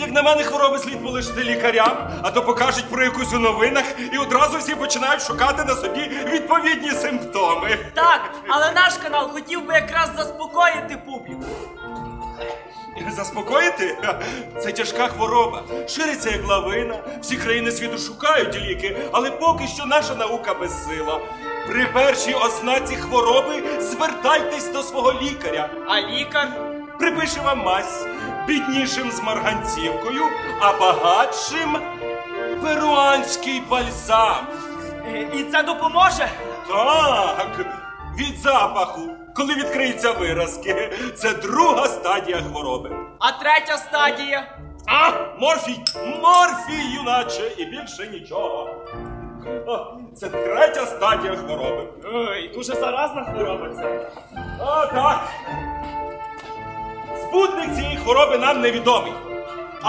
Як на мене, хвороби слід полишити лікарям, а то покажуть про якусь у новинах, і одразу всі починають шукати на собі відповідні симптоми. Так, але наш канал хотів би якраз заспокоїти публіку. Заспокоїти? Це тяжка хвороба. Шириться як лавина. Всі країни світу шукають ліки, але поки що наша наука безсила. При першій ознаці хвороби звертайтесь до свого лікаря. А лікар? Припише вам мазь біднішим з марганцівкою, а багатшим перуанський бальзам. Е, І це допоможе? Так, від запаху, коли відкриються виразки. Це друга стадія хвороби. А третя стадія? А, морфій! Морфій, юначе, і більше нічого. Це третя стадія хвороби. Ой, дуже заразна хвороба це. А, так. Спутник цієї хвороби нам невідомий.